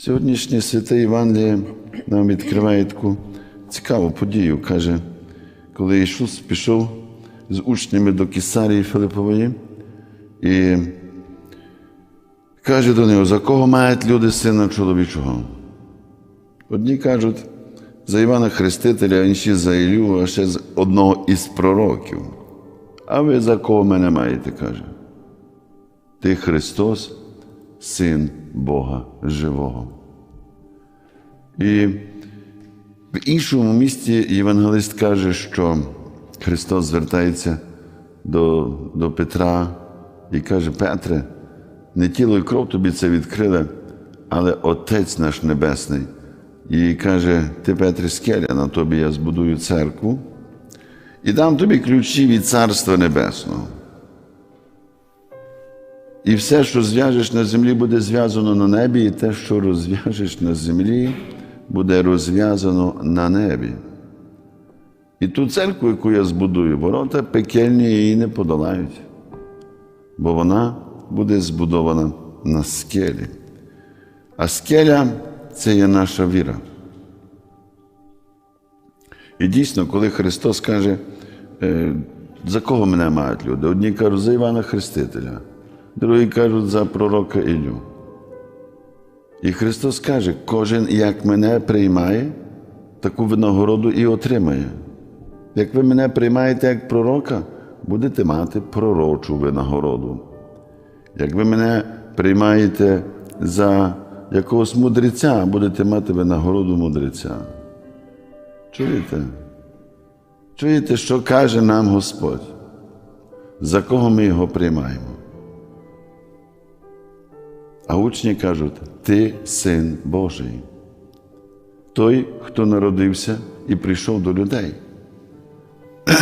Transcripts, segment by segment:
Сьогоднішнє святе Євангеліє нам відкриває таку цікаву подію. Каже, коли Ісус пішов з учнями до Кесарії Филипової і каже до нього, за кого мають люди сина чоловічого? Одні кажуть за Івана Хрестителя, інші за Ілю, а ще з одного із пророків. А ви за кого мене маєте? каже. Ти Христос, Син Бога Живого. І в іншому місці євангелист каже, що Христос звертається до, до Петра і каже: Петре, не тіло і кров тобі це відкрили, але Отець наш Небесний. І каже: Ти, Петре, скеля, на тобі я збудую церкву і дам тобі ключі від Царства Небесного. І все, що зв'яжеш на землі, буде зв'язано на небі, і те, що розв'яжеш на землі, буде розв'язано на небі. І ту церкву, яку я збудую, ворота пекельні її не подолають, бо вона буде збудована на скелі. А скеля це є наша віра. І дійсно, коли Христос каже, «Е, за кого мене мають люди? Одні кажуть за Івана Хрестителя, другі кажуть за пророка Ілю. І Христос каже, кожен, як мене приймає, таку винагороду і отримає. Як ви мене приймаєте як пророка, будете мати пророчу винагороду. Як ви мене приймаєте за якогось мудреця, будете мати винагороду мудреця. Чуєте? Чуєте, що каже нам Господь? За кого ми його приймаємо? А учні кажуть, ти син Божий, той, хто народився і прийшов до людей.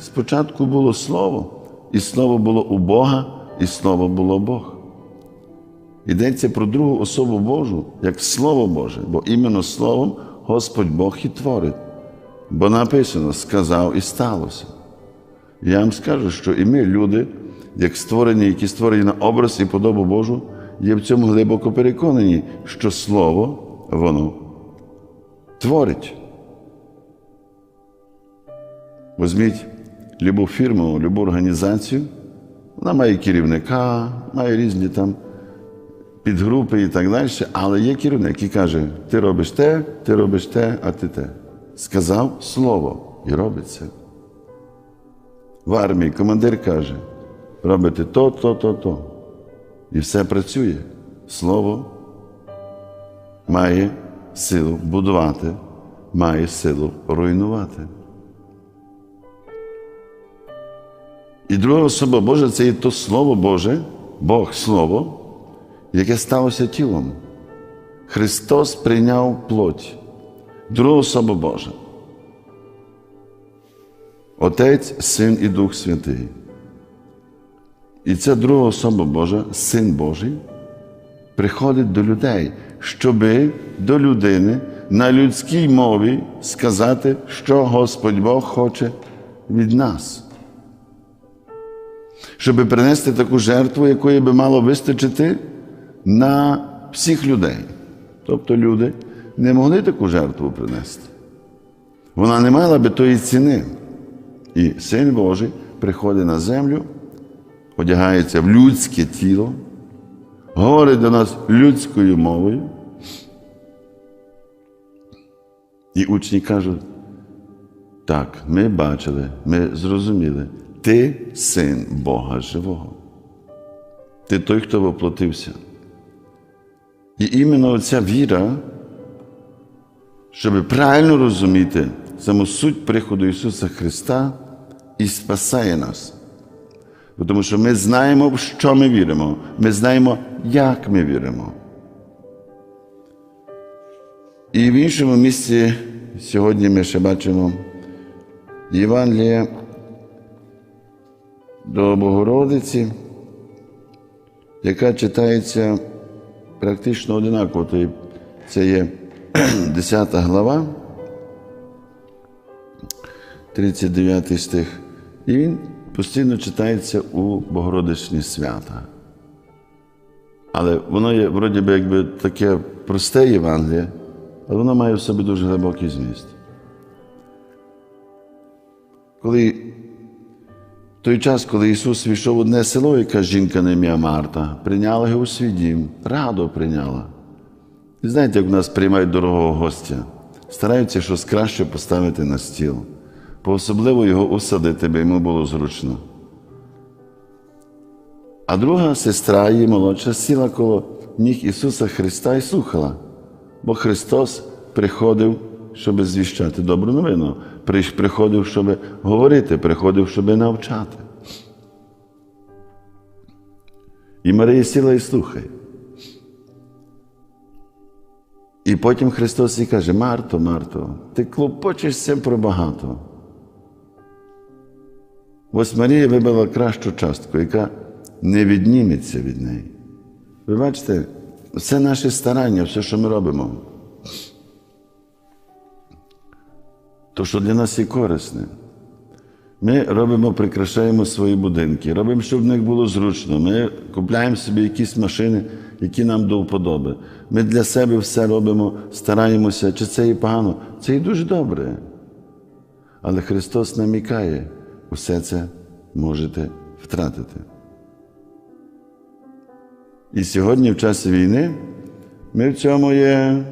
Спочатку було Слово, і Слово було у Бога, і Слово було Бог. Йдеться про другу особу Божу, як Слово Боже, бо іменно Словом Господь Бог і творить. Бо написано, сказав і сталося. Я вам скажу, що і ми, люди, як створені, які створені на образ і подобу Божу, є в цьому глибоко переконані, що Слово воно творить. Візьміть любу фірму, любу організацію, вона має керівника, має різні там підгрупи і так далі, але є керівник, який каже, ти робиш те, ти робиш те, а ти те. Сказав слово і робиться. В армії командир каже, робите то, то, то, то. І все працює. Слово має силу будувати, має силу руйнувати. І друга особа Божа це є то Слово Боже, Бог Слово, яке сталося тілом. Христос прийняв плоть, друга особа Божа. Отець, Син і Дух Святий. І ця друга особа Божа, Син Божий, приходить до людей, щоби до людини на людській мові сказати, що Господь Бог хоче від нас. Щоб принести таку жертву, якої би мало вистачити на всіх людей. Тобто люди не могли таку жертву принести. Вона не мала би тої ціни. І Син Божий приходить на землю, одягається в людське тіло, говорить до нас людською мовою. І учні кажуть, так, ми бачили, ми зрозуміли, ти син Бога живого. Ти той, хто воплотився. І іменно ця віра, щоб правильно розуміти саму суть приходу Ісуса Христа і спасає нас. Тому що ми знаємо, в що ми віримо, ми знаємо, як ми віримо. І в іншому місці сьогодні ми ще бачимо Євангелія до Богородиці, яка читається практично одинаково. Це є 10 глава, 39 стих. І він постійно читається у Богородичні свята. Але воно є, вроді би, якби таке просте Євангеліє, але воно має в собі дуже глибокий зміст. Коли в той час, коли Ісус війшов в одне село, яка жінка на ім'я Марта, прийняла його у свій дім, радо прийняла. І знаєте, як в нас приймають дорогого гостя, стараються щось краще поставити на стіл, поособливо його усадити, би йому було зручно. А друга сестра її молодша сіла коло ніг Ісуса Христа і слухала, бо Христос приходив, щоб звіщати добру новину, приходив, щоб говорити, приходив, щоб навчати. І Марія сіла і слухає. І потім Христос їй каже: Марто, Марто, ти клопочешся про багато. Ось Марія вибрала кращу частку, яка не відніметься від неї. Ви бачите, це наше старання, все, що ми робимо. То, що для нас є корисне. Ми робимо, прикрашаємо свої будинки, робимо, щоб в них було зручно. Ми купляємо собі якісь машини, які нам до вподоби. Ми для себе все робимо, стараємося, чи це і погано. Це і дуже добре. Але Христос намікає, усе це можете втратити. І сьогодні, в часі війни, ми в цьому є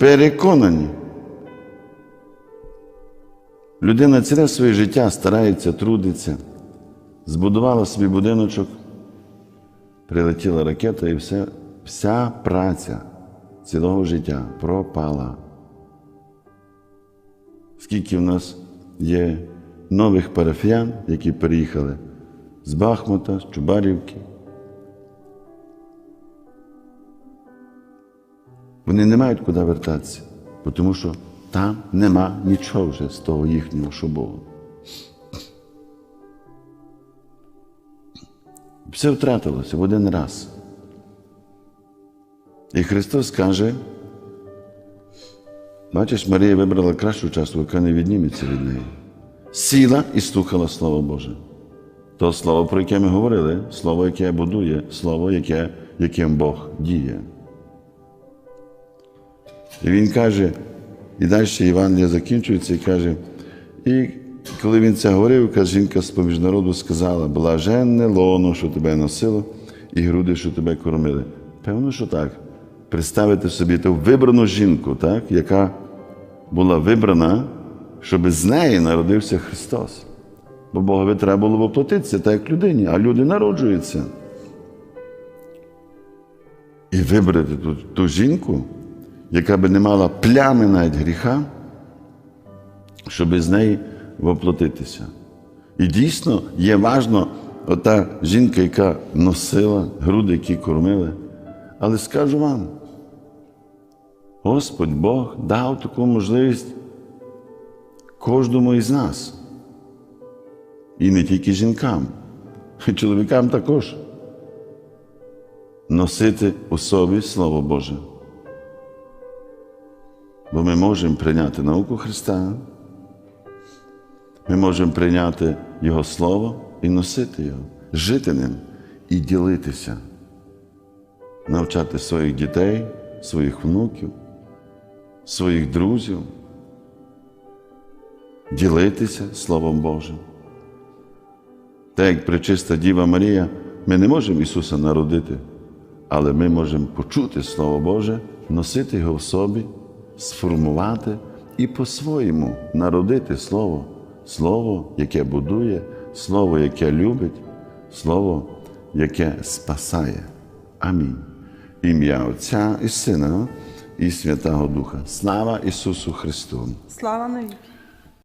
переконані. Людина ціле своє життя старається, трудиться, збудувала собі будиночок, прилетіла ракета і все, вся праця цілого життя пропала. Скільки в нас є нових парафіян, які переїхали з Бахмута, з Чубарівки. Вони не мають куди вертатися, тому що там нема нічого вже з того їхнього, що було. Все втратилося в один раз. І Христос каже, бачиш, Марія вибрала кращу частку, яка не відніметься від неї. Сіла і слухала Слово Боже. То слово, про яке ми говорили, слово, яке будує, слово, яке, яким Бог діє. І він каже, і далі Євангелія закінчується і каже, і коли він це говорив, яка жінка з поміж народу сказала, блаженне лоно, що тебе носило, і груди, що тебе кормили. Певно, що так. Представити собі ту вибрану жінку, так, яка була вибрана, щоб з неї народився Христос. Бо Богові треба було воплотитися, так як людині, а люди народжуються. І вибрати ту, ту жінку, яка би не мала плями навіть гріха, щоб з неї воплотитися. І дійсно є важно ота жінка, яка носила, груди, які кормили. Але скажу вам, Господь Бог дав таку можливість кожному із нас. І не тільки жінкам, і чоловікам також. Носити у собі Слово Боже. Бо ми можемо прийняти науку Христа, ми можемо прийняти Його Слово і носити Його, жити ним і ділитися, навчати своїх дітей, своїх внуків, своїх друзів, ділитися Словом Божим. Так як пречиста Діва Марія, ми не можемо Ісуса народити, але ми можемо почути Слово Боже, носити його в собі, сформувати і по-своєму народити Слово, Слово, яке будує, Слово, яке любить, Слово, яке спасає. Амінь. Ім'я Отця і Сина і Святого Духа. Слава Ісусу Христу! Слава навіки.